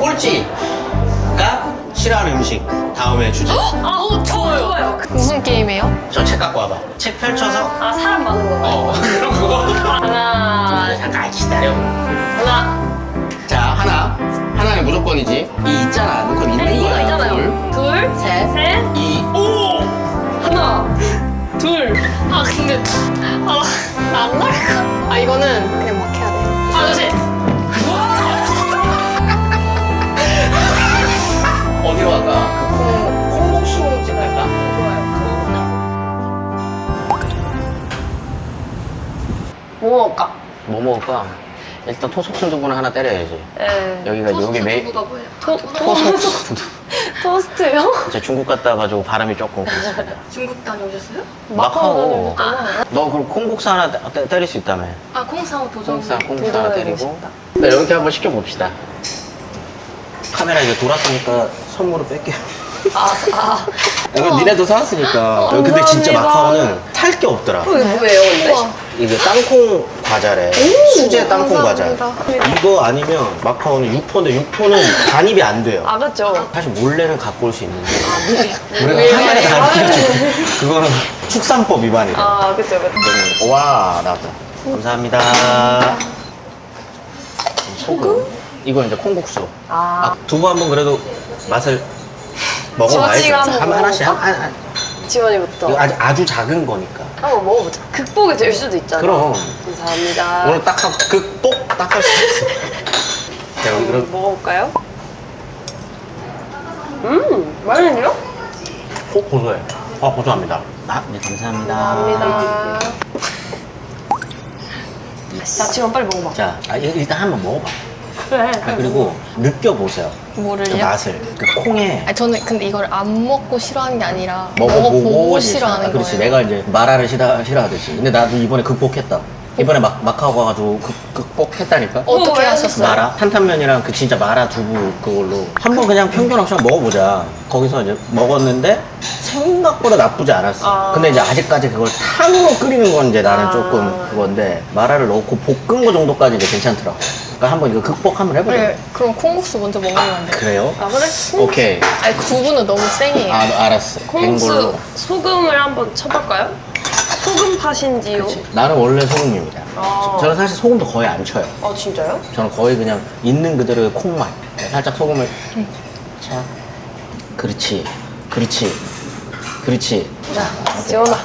꼴찌가 싫어하는 음식 다음에 주제. 아, 오, 좋아요. 무슨 게임이에요? 저 책 갖고 와봐. 책 펼쳐서. 아, 사람 많은 거. 어, 그럼 그거. 하나, 잠깐 기다려. 하나. 자, 하나. 하나는 무조건이지. 이 있잖아. 무조건 있는 네, 이거 거야. 있잖아요. 둘, 셋. 셋, 이. 오! 하나, 둘. 아 근데 아안 나올까? 아 이거는 그냥 막 해야 돼. 하나, 둘, 어디로 갈까? 그 콩, 콩국수집 갈까? 뭐 먹을까? 뭐 먹을까? 일단 토속 순두부는 하나 때려야지. 에. 여기가 여기 메인. 누가 뭐예요? 토, 토속 토, 순두부. 토스트요? 제가 중국 갔다 와가지고 바람이 조금 그렇습니다. 중국 다녀오셨어요? 마카오. 아, 너 그럼 콩국수 하나 때- 때- 때릴 수 있다며? 아 콩사오 도전. 콩국수, 콩국수 하나 도전해보고 때리고. 싶다. 네, 이렇게 한번 시켜봅시다. 카메라 이제 돌았으니까 선물을 뺄게요. 아, 아. 이거 니네도 사왔으니까. 어, 근데 진짜 감사합니다. 마카오는 탈게 없더라. 이게 뭐예요, 근데? 우와. 이게 땅콩 과자래. 수제 땅콩 과자. 감사합니다. 이거 아니면 마카오는 육포인데 육포는 반입이 안 돼요. 아, 맞죠? 사실 몰래는 갖고 올 수 있는데 네. 우리가 카메라 다 끼워주고 그거는 축산법 위반이래. 아, 그쵸, 그쵸. 와 나왔다. 감사합니다. 소금? 이건 이제 콩국수. 아, 아, 두부 한번 그래도 맛을 먹어봐야죠. 지원이가 한번 한 하나씩 한? 한, 한. 지원이부터. 아주, 아주 작은 거니까. 한번 먹어보자. 극복이 될 수도 있잖아. 그럼 감사합니다. 오늘 딱 한, 그똑딱 할 수 있어. 자 여기 그럼 먹어볼까요? 음, 맛있는데요? 고, 고소해. 아 고소합니다. 아, 네 감사합니다. 감사합니다. 자, 지원 빨리 먹어봐. 자, 아, 일- 일단 한번 먹어봐. 그래. 아, 그리고 느껴보세요. 그 뭐를요? 맛을. 그 콩에 아니 저는 근데 이걸 안 먹고 싫어하는 게 아니라 먹어보고, 먹어보고 싫어. 싫어하는 아, 그렇지. 거예요. 내가 이제 마라를 싫어, 싫어하듯이. 근데 나도 이번에 극복했다. 이번에 마, 마카오 가가지고 극, 극복했다니까? 어떻게 어, 하셨어요? 마라? 탄탄면이랑 그 진짜 마라 두부 그걸로 한 번 그냥 평균 없이 한번 먹어보자. 거기서 이제 먹었는데 생각보다 나쁘지 않았어. 아. 근데 이제 아직까지 그걸 탕으로 끓이는 건 이제 나는 아. 조금 그건데 마라를 넣고 볶은 거 정도까지 이제 괜찮더라고. 그러니까 한번 이거 극복 한번 해보자. 그래 그럼 콩국수 먼저 먹으면 안 돼요? 그래요? 아, 그래? 오케이. 아니 두부는 너무 쌩이에요. 아, 알았어. 된 콩국수 걸로. 소금을 한번 쳐볼까요? 소금 팥인지요? 그치. 나는 원래 소금입니다. 아. 저는 사실 소금도 거의 안 쳐요. 아, 진짜요? 저는 거의 그냥 있는 그대로의 콩맛. 살짝 소금을. 자. 그렇지. 그렇지. 그렇지. 자, 지원아.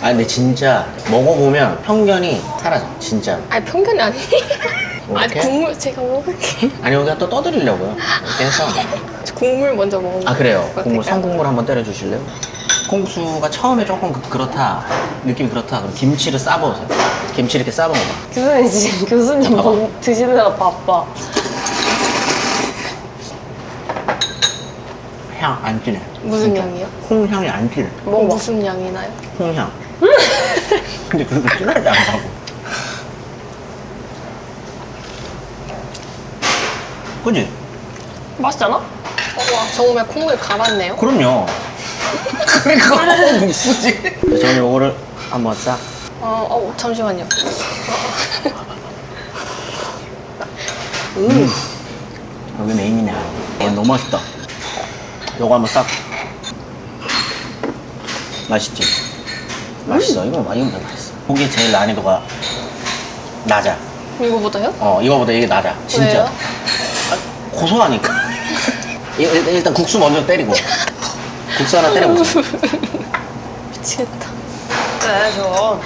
아, 근데 진짜 먹어보면 편견이 사라져. 진짜. 아니 편견이 아니에요. 아니 이렇게? 국물 제가 먹을게. 아니, 여기가 또 떠드리려고요. 이렇게 해서. 국물 먼저 먹으면 아, 그래요. 국물, 선국물 한번 때려주실래요? 콩국수가 처음에 조금 그- 그렇다. 느낌이 그렇다. 그럼 김치를 싸먹으세요. 김치 이렇게 싸먹어봐. 교수님 지금 교수님 봐봐. 먹- 드시느라 바빠. 향 안 진해. 무슨 향이요? 콩향이 안 진해. 먹어봐. 무슨 향이 나요? 콩향. 근데 그렇게 진하지 않다고. 그지? 맛있잖아? 와 정말 콩을 갈았네요. 그럼요. 그러니까 콩 국수지. 저는 요거를 한번 싹. 어, 어 잠시만요. 음. 여기 메인이네. 어, 너무 맛있다. 요거 한번 싹. 맛있지? 맛있어. 이거 많이 먹으면 맛있어. 고기에 제일 난이도가 낮아. 이거보다요? 어, 이거보다 이게 낮아. 진짜. 왜요? 아, 고소하니까. 일- 일단, 국수 먼저 때리고. 국수 하나 때려보세요. 미치겠다. 그래, 저.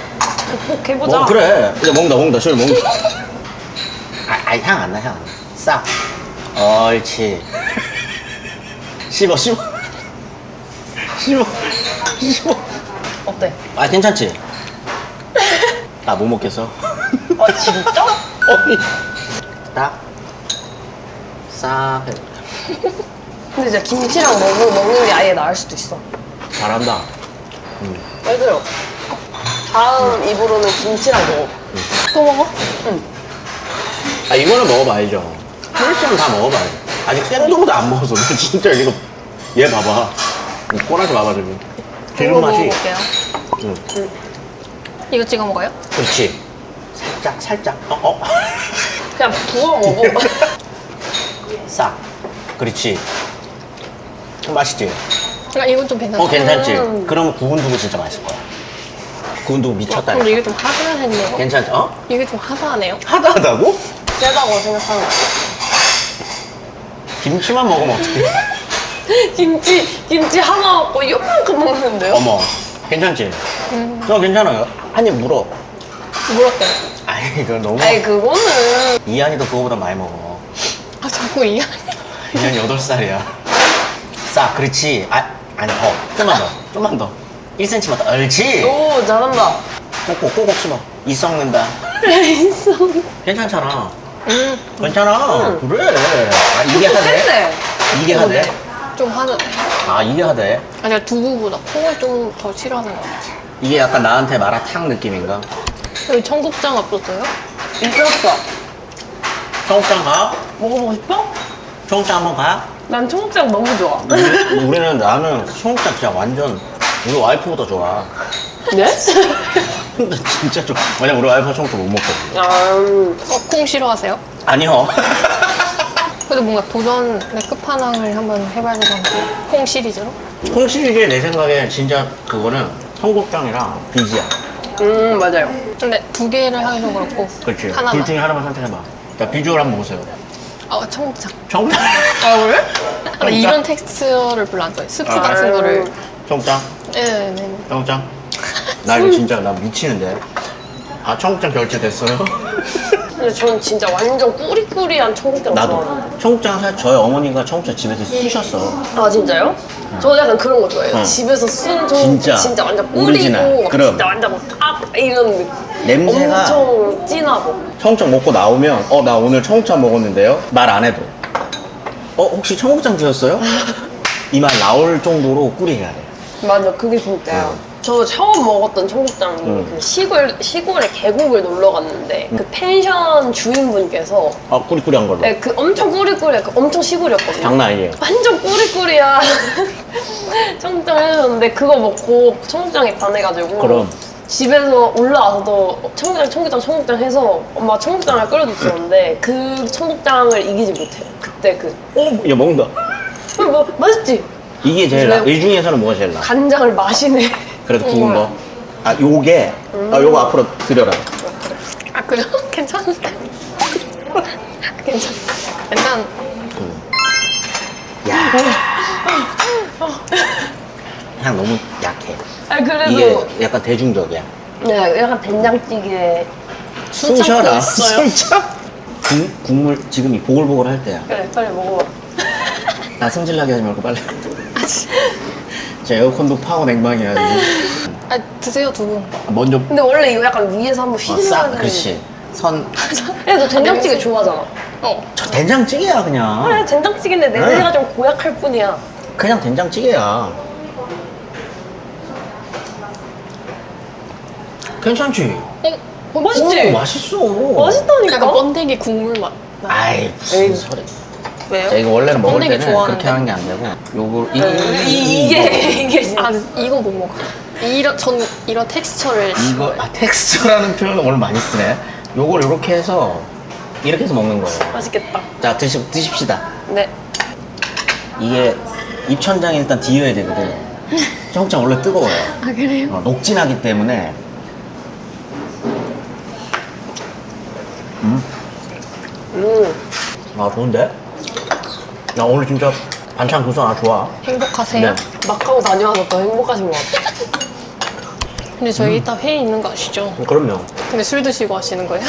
극복해보자. 어, 그래. 이제 먹는다, 먹는다, 술 먹는다. 아, 아, 향 안 나, 향 안 나. 싹. 옳지. 씹어, 씹어. 씹어. 씹어. 어때? 아, 괜찮지? 나 못 먹겠어. 아, 진짜? 언니. 딱. 싹. 해. 근데 진짜 김치랑 먹, 먹는 게 아예 나을 수도 있어. 잘한다. 음. 얘들아. 다음 입으로는 김치랑 먹어. 또 먹어? 아, 이거는 먹어봐야죠. 한입씩은 다 먹어봐야죠. 아직 생두부도 안 먹어서. 나 진짜 이거. 얘 봐봐. 이 꼬라지 봐봐, 지금. 기름 이거 맛이. 먹어볼게요. 응. 이거 찍어 먹어요? 그렇지. 살짝, 살짝. 어, 어. 그냥 부어 먹어. 싹. 그렇지. 맛있지? 아, 이건 좀 괜찮아. 어, 괜찮지? 음. 그러면 구운 두부 진짜 맛있을 거야. 구운 두부 미쳤다. 근데 이게 좀 하드했네요. 괜찮지? 어? 이게 좀 하드하네요. 하다하다고? 세다고 생각하는 거. 김치만 먹으면 어떡해? 김치, 김치 하나 먹고 이만큼 먹는데요? 어머. 괜찮지? 음. 저 괜찮아요. 한 입 물어. 물었대요. 아이, 이거 너무. 아니, 그거는. 이한이도 그거보다 많이 먹어. 아, 자꾸 이해. 이한이 8살이야. 싹, 그렇지. 아, 아니, 더. 좀만 더. 좀만 더. 1cm만 더. 옳지. 오, 잘한다. 꼭꼭 꼭꼭 씹어. 이 썩는다. 있어. 괜찮잖아. 음, 괜찮아. 그래. 아, 이게 하대? 했네. 이게 하대? 좀 하드. 아, 이게 하대? 아, 제가 두부보다 콩을 좀 더 싫어하는 것 같아요. 이게 약간 나한테 마라탕 느낌인가? 여기 청국장 없었어요? 있었어. 청국장 가? 먹어보고 싶어? 청국장 한번 가? 난 청국장 너무 좋아. 우리- 우리는 나는 청국장 진짜 완전 우리 와이프보다 좋아. 네? 근데 진짜 좋아. 왜냐면 우리 와이프가 청국장 못 먹거든. 아, 음. 어, 콩 싫어하세요? 아니요. 그래도 뭔가 도전의 끝판왕을 한번 해봐야 않을까요? 콩 시리즈로? 콩 시리즈에 내 생각에 진짜 그거는 청국장이랑 비지야. 음, 맞아요. 근데 두 개를 하기도 그렇고 그렇지. 하나만 둘 중에 하나만 선택해봐. 자, 비주얼 한번 보세요. 아 청국장 청국장. 아, 그래? 아, 이런 텍스처를 별로 안 좋아해 스프 아. 같은 거를 청국장. 네네 청국장. 나 이거 진짜 나 미치는데. 아, 청국장 결제됐어요? 근데 저는 진짜 완전 꾸리꾸리한 청국장. 좋아하는데. 청국장 사실 저희 어머니가 청국장 집에서 쓰셨어. 아, 진짜요? 저 약간 그런 거 좋아해요. 어. 집에서 쓴 청국장 진짜. 진짜, 완전 오리지널. 막 그럼. 진짜 완전 막 아, 이런 느낌. 냄새가 엄청 진하고. 청국장 먹고 나오면 어 나 오늘 청국장 먹었는데요 말 안 해도 어 혹시 청국장 드셨어요? 이 말 나올 정도로 꾸리해야 돼 맞아, 그게 진짜요. 응. 저 처음 먹었던 청국장이 응. 그 시골, 시골에 계곡을 놀러 갔는데 그 펜션 주인분께서 아 꾸리꾸리한 걸로 네, 그 엄청 꾸리꾸리, 그 엄청 시골이었거든요. 장난 아니에요 완전 꾸리꾸리야 청국장 해주셨는데 그거 먹고 청국장에 반해가지고 그럼. 집에서 올라와서도 청국장 청국장 청국장 해서 엄마 청국장을 끓여줬었는데 그 청국장을 이기지 못해요 그때 그 어? 얘 먹는다 어, 뭐, 맛있지? 이게 제일 나. 이 중에서는 뭐가 제일 나? 간장을 마시네 그래도 구운 거. 아 요게 아 요거 앞으로 드려라. 아 그래요? 괜찮은데 괜찮 괜찮 야. 향 너무 약해. 아 그래도 이게 약간 대중적이야. 네 약간 된장찌개 숨 참고 숨쉬어라. 있어요. 국, 국물 지금 이 보글보글 할 때야. 그래 빨리 먹어봐 나 승질나게 하지 말고 빨리. 제 에어컨도 파워 냉방이야 지금. 아 드세요 두부 먼저 근데 원래 이거 약간 위에서 한번 어, 싹 되는 그렇지. 선. 근데 너 된장찌개 좋아하잖아 어 저 된장찌개야 그냥. 그래 된장찌개인데 냄새가 좀 고약할 뿐이야 그냥 된장찌개야. 괜찮지? 어, 어, 맛있지? 오, 맛있어. 맛있다니까 약간 번데기 국물 맛 나. 아이 무슨 에이. 소리. 왜요? 자, 이거 원래는 먹을 때는 좋아하는데. 그렇게 하는 게 안 되고 요거 이, 이, 이, 이게 이게 아 이거 못 먹어 이런 전 이런 텍스처를 이거. 아 텍스처라는 표현을 오늘 많이 쓰네. 요걸 이렇게 해서 이렇게 해서 먹는 거예요. 맛있겠다 자 드시, 드십시다. 네 이게 입천장에 일단 뒤어야 되거든. 청국장 원래 뜨거워요. 아 그래요? 어, 녹진하기 때문에 음, 음. 아 좋은데? 나 오늘 진짜 반찬 구성 아 좋아. 행복하세요? 네. 마카오 다녀와서 더 행복하신 것 같아 근데 저희 이따 회의 있는 거 아시죠? 음, 그럼요. 근데 술 드시고 하시는 거예요?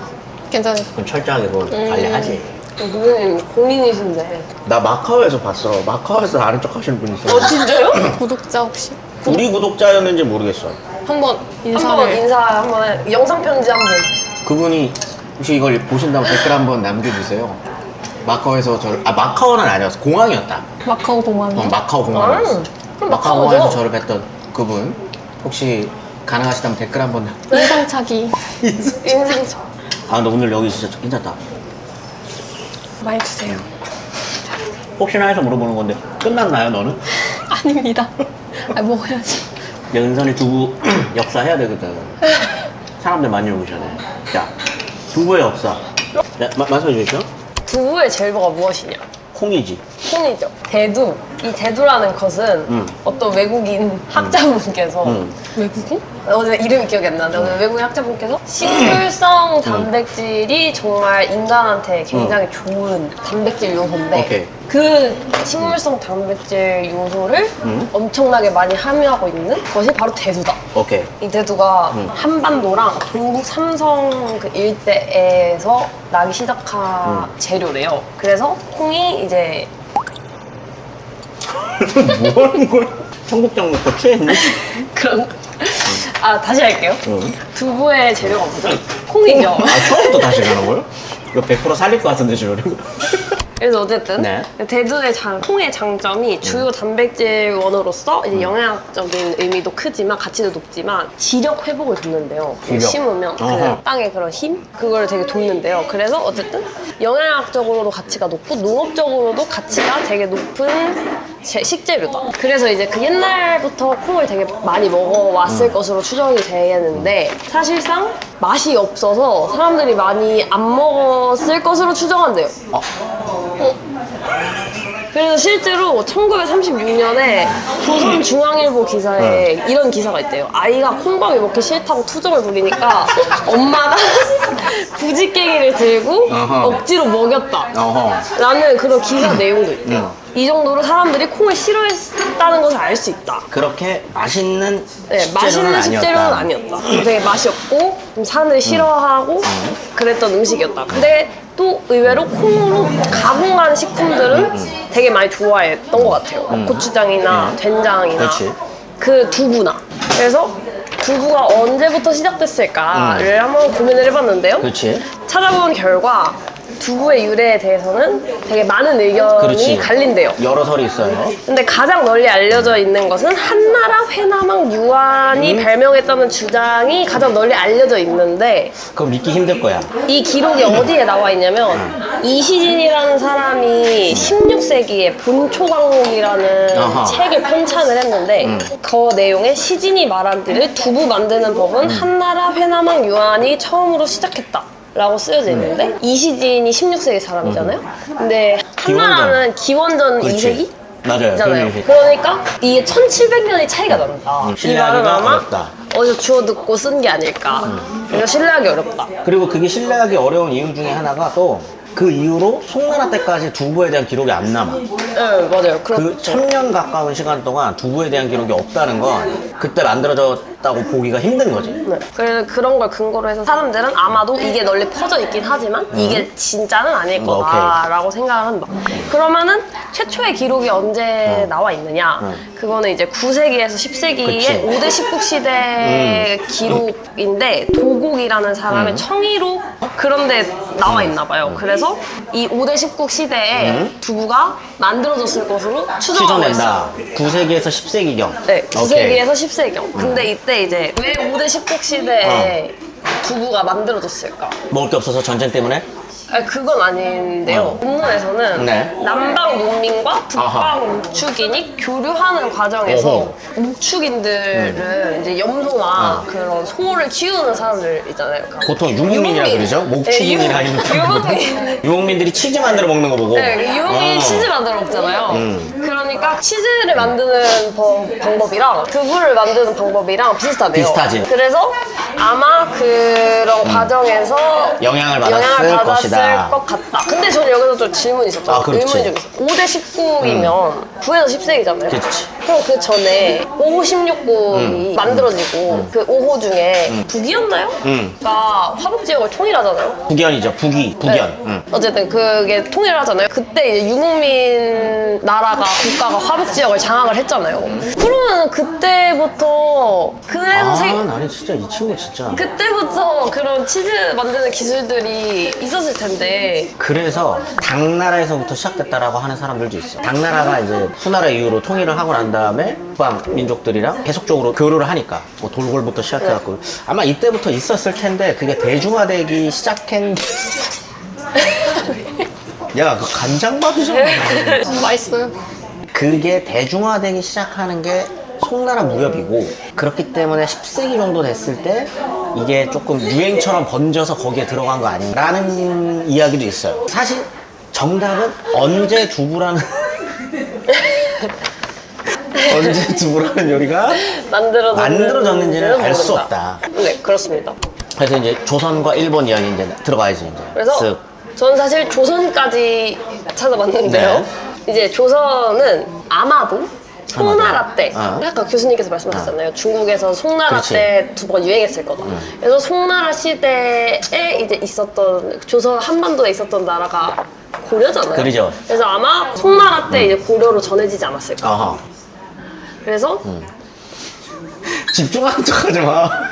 괜찮아요 그럼 철저하게 그걸 음. 관리하지. 누구님 공인이신데 나 마카오에서 봤어. 마카오에서 아는 척 하시는 분 있어. 어 진짜요? 구독자 혹시 우리 구독자였는지 모르겠어. 한번 인사를 한번 인사 한번 해. 영상 편지 한번 그분이 혹시 이걸 보신다면 댓글 한번 남겨주세요. 마카오에서 저를 아 마카오는 아니었어 공항이었다. 마카오 공항이요? 어, 마카오 공항이었어. 음, 그럼 마카오 마카오죠. 공항에서 저를 뵀던 그분 혹시 가능하시다면 댓글 한번. 남- 인상착의 인상 좀아 근데 오늘 여기 진짜 괜찮다. 많이 주세요 혹시나 해서 물어보는 건데 끝났나요 너는? 아닙니다 아 먹어야지 연선이 두부 역사 해야 되거든. 사람들 많이 오기 전에. 자 두부의 역사. 자 마, 말씀해 주시죠. 두부의 재료가 무엇이냐? 콩이지. 콩이죠. 대두. 이 대두라는 것은 음. 어떤 외국인 학자분께서 음. 외국인? 어제 이름이 기억이 안 나는데 어느 외국인 학자분께서 식물성 단백질이 정말 인간한테 굉장히 좋은 단백질 요소인데 오케이. 그 식물성 단백질 요소를 음. 엄청나게 많이 함유하고 있는 것이 바로 대두다. 오케이. 이 대두가 음. 한반도랑 동북 삼성 그 일대에서 나기 시작한 음. 재료래요. 그래서 콩이 이제 뭐 하는 거야? 청국장 먹고 취했니? 그런 아 다시 할게요. 응. 두부의 재료가 뭐죠? 콩이죠. 아, 처음부터 다시 가는 거예요? 이거 100% 살릴 것 같은데, 지금. 그래서 어쨌든 네. 대두의 장, 콩의 장점이 주요 단백질 원으로서 이제 영양학적인 의미도 크지만 가치도 높지만 지력 회복을 돕는데요. 그 지력. 심으면 그. 땅의 그런 힘 그걸 되게 돕는데요. 그래서 어쨌든 영양학적으로도 가치가 높고 농업적으로도 가치가 되게 높은 제- 식재료다. 그래서 이제 그 옛날부터 콩을 되게 많이 먹어왔을 음. 것으로 추정이 되는데 사실상 맛이 없어서 사람들이 많이 안 먹었을 것으로 추정한대요. 어. 그래서 실제로 1936년에 조선중앙일보 기사에 이런 기사가 있대요. 아이가 콩밥이 먹기 싫다고 투정을 부리니까 엄마가 부지깽이를 들고 어허. 억지로 먹였다. 어허. 라는 그런 기사 내용도 있대요. 음. 이 정도로 사람들이 콩을 싫어했다는 것을 알 수 있다. 그렇게 맛있는 네, 식재료는 맛있는 식재료는 아니었다. 되게 맛이 없고 좀 사람들이 싫어하고 그랬던 음식이었다. 근데 또 의외로 콩으로 가공한 식품들은 되게 많이 좋아했던 것 같아요. 고추장이나 음. 된장이나 그렇지. 그 두부나. 그래서 두부가 언제부터 시작됐을까를 한번 고민을 해봤는데요. 그렇지. 찾아본 결과 두부의 유래에 대해서는 되게 많은 의견이 그렇지. 갈린대요. 여러 설이 있어요. 근데 가장 널리 알려져 있는 것은 한나라 회남왕 유한이 음. 발명했다는 주장이 가장 널리 알려져 있는데 그거 믿기 힘들 거야. 이 기록이 어디에 나와 있냐면 이시진이라는 사람이 16세기에 본초강록이라는 아하. 책을 편찬을 했는데 음. 그 내용에 시진이 말한들을 두부 만드는 법은 음. 한나라 회남왕 유한이 처음으로 시작했다. 라고 쓰여져 있는데 이시진이 16세기 사람이잖아요. 근데 한나라는 기원전 그렇지. 2세기? 맞아요. 잖아요. 그러니까 이게 1700년이 차이가 난다. 음, 이 신뢰하기가 아마 어렵다. 어디서 주워 듣고 쓴 게 아닐까. 그래서 신뢰하기 어렵다. 그리고 그게 신뢰하기 어려운 이유 중에 하나가 또 그 이후로 송나라 때까지 두부에 대한 기록이 안 남아. 네, 맞아요. 그 그렇죠. 천년 가까운 시간 동안 두부에 대한 기록이 없다는 건 그때 만들어 졌다고 보기가 힘든 거지. 네. 그래서 그런 걸 근거로 해서 사람들은 아마도 이게 널리 퍼져 있긴 하지만 이게 진짜는 아닐 음, 거다라고 생각을 한다. 그러면은 최초의 기록이 언제 나와 있느냐? 음. 그거는 이제 9세기에서 10세기의 그치. 5대 16 시대 기록인데 도곡이라는 사람의 음. 청의로 그런데 나와 있나 봐요. 그래서 이 5대 19 시대에 음. 두부가 만들어졌을 것으로 추정하고 있어요. 시전된다. 9세기에서 10세기경. 네, 9세기에서 10세기경. 근데 이때 이제 왜 5대 19 시대에 어. 두부가 만들어졌을까? 먹을 게 없어서 전쟁 때문에? 아니, 그건 아닌데요. 어. 본문에서는 네. 남방 농민과 아하. 북방 목축인이 교류하는 과정에서 어허. 목축인들은 이제 염소나 어. 그런 소를 키우는 사람들 있잖아요. 그러니까 보통 유목민이라 유목민. 그러죠? 목축인이라 네, 유- 유목민. 유목민들이 치즈 만들어 먹는 거 보고. 네, 유목민이 어. 치즈 만들어 먹잖아요. 음. 치즈를 만드는 법- 방법이랑 두부를 만드는 방법이랑 비슷하대요. 비슷하지. 그래서 아마 그런 과정에서 영향을 받았을 것이다. 것 같다. 근데 저는 여기서 좀 질문이 있었죠. 아, 그렇지. 의문이 좀 있어요. 5대 19이면 9에서 10세기잖아요. 그렇지. 그럼 그 전에 5호 16국이 만들어지고 그 5호 중에 북이었나요? 음. 가 화북 지역을 통일하잖아요. 북연이죠. 북이. 북연. 네. 응. 어쨌든 그게 통일을 하잖아요. 그때 이제 유목민 나라가 국가가 화북 지역을 장악을 했잖아요. 그러면 그때부터 그래도 아, 세- 나는 진짜 이 친구 진짜. 그때부터 그런 치즈 만드는 기술들이 있었을 텐데 그래서 당나라에서부터 시작됐다라고 하는 사람들도 있어. 당나라가 이제 수나라 이후로 통일을 하고 난 다음에 북방 민족들이랑 계속적으로 교류를 하니까 뭐 돌골부터 시작해갖고 아마 이때부터 있었을 텐데 그게 대중화되기 시작한 게 야, 그 간장밥이잖아. 맛있어요. 그게 대중화되기 시작하는 게 송나라 무렵이고 그렇기 때문에 10세기 정도 됐을 때 이게 조금 유행처럼 번져서 거기에 들어간 거 아닌가라는 이야기도 있어요. 사실 정답은 언제 두부라는 언제 두부라는 요리가 만들어졌는- 만들어졌는지는 알 수 모른다. 없다. 네, 그렇습니다. 그래서 이제 조선과 일본 이야기 이제 들어가야지 이제. 그래서 쓱. 저는 사실 조선까지 찾아봤는데요. 네. 이제 조선은 아마도 송나라 때, 아. 아까 교수님께서 말씀하셨잖아요. 중국에서 송나라 그렇지. 음. 때 두부가 유행했을 거다. 그래서 송나라 시대에 이제 있었던 조선 한반도에 있었던 나라가 고려잖아요. 그러죠. 그래서 아마 송나라 때 이제 고려로 전해지지 않았을까. 어허. 그래서 음. 집중하는 척 하지 마.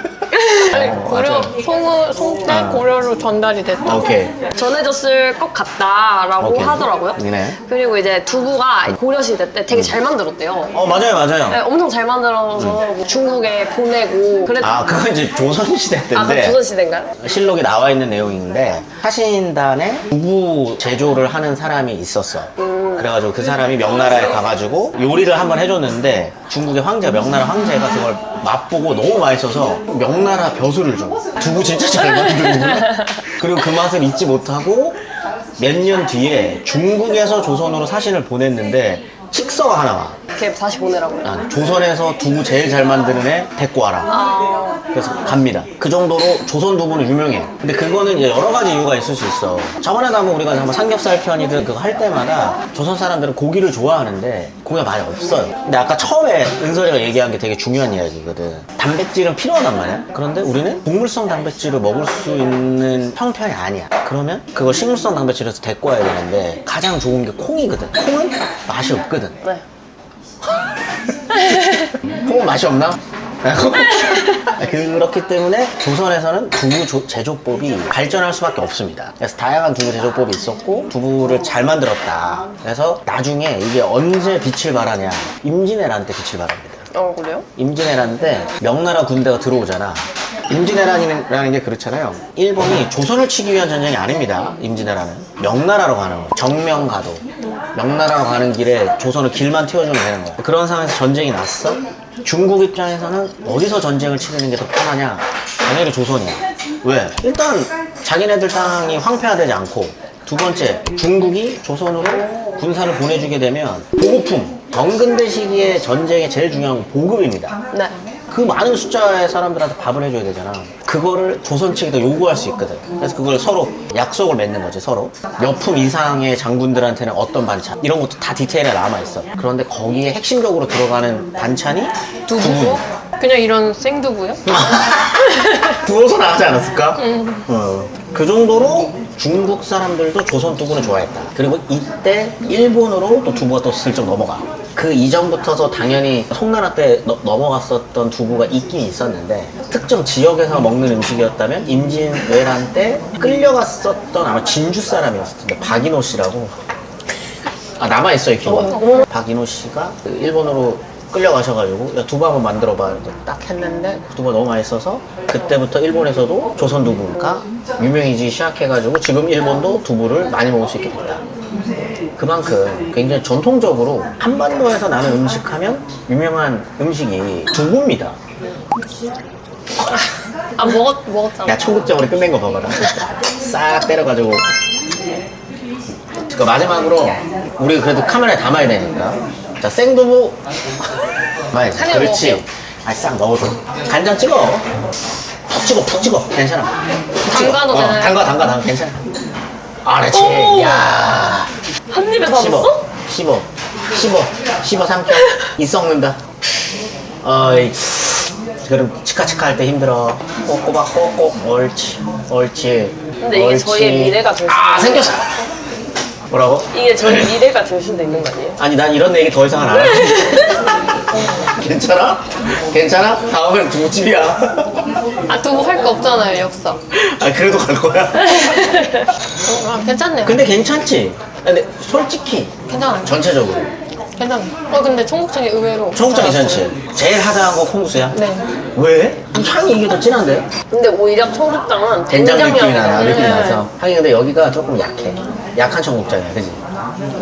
아니, 어, 고려, 맞아요. 송을, 송때 아. 고려로 전달이 됐다. 오케이. 전해졌을 것 같다라고 오케이. 하더라고요. 네. 그리고 이제 두부가 고려 시대 때 되게 잘 만들었대요. 어 맞아요 맞아요. 네, 엄청 잘 만들어서 뭐 중국에 보내고 그랬 아 그건 이제 조선 시대 아, 때인데 조선 시대인가요? 실록에 나와 있는 내용인데 사신단에 두부 제조를 하는 사람이 있었어. 그래가지고 그 사람이 명나라에 가가지고 요리를 한번 해줬는데 중국의 황제 명나라 황제가 그걸 맛보고 너무 맛있어서 명나라 벼슬을 줘. 두부 진짜 잘 만드는구나. 그리고 그 맛을 잊지 못하고 몇 년 뒤에 중국에서 조선으로 사신을 보냈는데 칙서가 하나 와. 이렇게 다시 보내라고요. 아, 조선에서 두부 제일 잘 만드는 애 데리고 와라. 아, 그래서 갑니다. 그 정도로 조선 두부는 유명해. 근데 그거는 이제 여러 가지 이유가 있을 수 있어. 저번에도 한번 우리가 한번 삼겹살 편이든 그거 할 때마다 조선 사람들은 고기를 좋아하는데 고기가 많이 없어요. 근데 아까 처음에 은설이가 얘기한 게 되게 중요한 이야기거든. 단백질은 필요하단 말이야. 그런데 우리는 동물성 단백질을 먹을 수 있는 형편이 아니야. 그러면 그걸 식물성 단백질에서 데리고 와야 되는데 가장 좋은 게 콩이거든. 콩은 맛이 없거든. 네. 콩은 맛이 없나? 그렇기 때문에 조선에서는 두부 조- 제조법이 발전할 수밖에 없습니다. 그래서 다양한 두부 제조법이 있었고 두부를 잘 만들었다. 그래서 나중에 이게 언제 빛을 발하냐? 임진왜란 때 빛을 발합니다. 어, 그래요? 임진왜란 때 명나라 군대가 들어오잖아. 임진왜란이라는 게 그렇잖아요. 일본이 조선을 치기 위한 전쟁이 아닙니다. 임진왜란은 명나라로 가는 거예요. 정명가도. 명나라로 가는 길에 조선을 길만 틔워주면 되는 거야. 그런 상황에서 전쟁이 났어. 중국 입장에서는 어디서 전쟁을 치르는 게 더 편하냐? 당연히 조선이야. 왜? 일단 자기네들 땅이 황폐화되지 않고 두 번째, 중국이 조선으로 군사를 보내주게 되면 보급품, 정근대 시기에 전쟁에 제일 중요한 건 보급입니다. 네. 그 많은 숫자의 사람들한테 밥을 해줘야 되잖아. 그거를 조선 측에도 요구할 수 있거든. 그래서 그걸 서로 약속을 맺는 거지, 서로. 몇 품 이상의 장군들한테는 어떤 반찬. 이런 것도 다 디테일에 남아있어. 그런데 거기에 핵심적으로 들어가는 반찬이 두부? 그냥 이런 생두부요? 부어서 나가지 않았을까? 어. 그 정도로 중국 사람들도 조선 두부를 좋아했다. 그리고 이때 일본으로 또 두부가 또 슬쩍 넘어가. 그 이전부터도 당연히 송나라 때 너- 넘어갔었던 두부가 있긴 있었는데 특정 지역에서 먹는 음식이었다면 임진왜란 때 끌려갔었던 아마 진주 사람이었을 텐데 박인호 씨라고. 아 남아 있어요 기억 박인호 씨가 그 일본으로 끌려가셔가지고 야 두부 한번 만들어봐. 이제 딱 했는데 그 두부가 너무 맛있어서 그때부터 일본에서도 조선 두부가 유명해지기 시작해가지고 지금 일본도 두부를 많이 먹을 수 있게 됐다 그만큼 굉장히 전통적으로 한반도에서 나는 음식 하면 유명한 음식이 두부입니다. 아, 먹었, 먹었잖아. 야 청국장으로 끝낸 거 봐봐라. 싹 때려가지고. 그 마지막으로 우리 그래도 카메라에 담아야 되니까. 자 생두부. 많이 한입 그렇지. 먹을게요. 아니 싹 넣어줘. 간장 찍어. 푹 찍어 푹 찍어. 괜찮아. 푹 찍어. 담가도 어, 되나요? 담가 담가 담가. 괜찮아. 아 그렇지. 오. 야 한 입에 다 씹어 먹었어? 씹어 씹어 씹어 삼켜 이 썩는다 어이 그럼 치카치카 할 때 힘들어 꼬꼬박 꼬꼬 옳지 옳지 근데 이게 옳지. 저희의 미래가 될 아 수도 생겼어 뭐라고? 이게 저희 미래가 될 수도 있는 거 아니에요? 아니 난 이런 얘기 더 이상은 안 할게 괜찮아? 괜찮아? 다음엔 두부집이야 아, 두부 할 거 없잖아요, 역사. 아 그래도 갈 거야 아, 괜찮네요. 근데 괜찮지? 근데 솔직히 괜찮아요. 전체적으로 괜찮아요. 어, 근데 청국장이 의외로. 청국장 잘 괜찮지? 제일 하다한 거 콩국수야? 네. 왜? 이 향이 이게 더 진한데? 근데 오히려 청국장은 된장 느낌이 나, 된장향이 느낌이 네. 나서. 하긴 근데 여기가 조금 약해. 약한 청국장이야, 그지?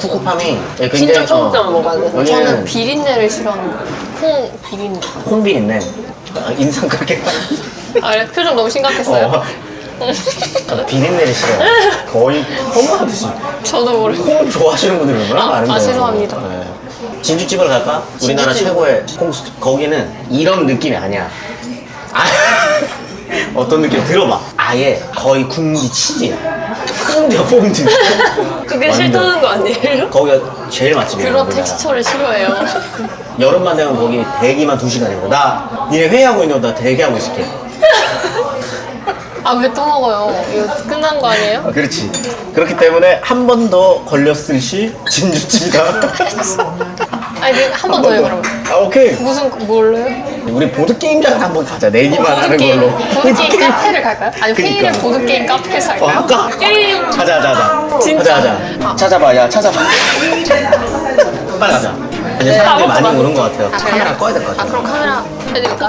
쿠쿠팜이 굉장히 진짜 청국장을 먹어야 돼. 저는 여기는 비린내를 싫어하는 콩 비린내. 콩비린내. 아, 인상 그렇게. 아, 표정 너무 심각했어요. 어. 아, 비린내를 싫어요. 거의 험하듯이. 저도 모르고. 콩 좋아하시는 분들이 얼마나 아, 많은데. 아, 죄송합니다. 진주집을 갈까? 우리나라 최고의 콩수 거기는 이런 느낌이 아니야. 아, 어떤 느낌? 들어봐. 아예 거의 국물이 치즈야. 퐁드야 퐁드. 그게 완전. 싫다는 거 아니에요? 거기가 제일 맛집이야. 그런 우리나라. 텍스처를 싫어해요. 여름만 되면 거기 대기만 두 시간이고 나 니네 회의하고 있는 거나 대기하고 있을게. 아, 왜 또 먹어요? 이거 끝난 거 아니에요? 아, 그렇지. 그렇기 때문에 한 번 더 걸렸을 시 진주집이다. 아니, 한 번더 해요, 그럼. 아 오케이. 무슨, 뭘로요? 우리 보드 게임장 한번 가자. 내기만 하는 보드게임, 걸로. 보드게임 카페를 갈까요? 아니, 그니까. 회의를 보드게임 카페에서 어, 할까요? 할까? 게임. 가자, 가자. 진짜? 가자, 가자. 찾아봐, 야, 찾아봐. 빨리 가자. 이제 사람들이 네. 많이 오는 것 같아요. 아, 카메라? 꺼야 될것 아, 같아요. 그럼 카메라 해드릴까?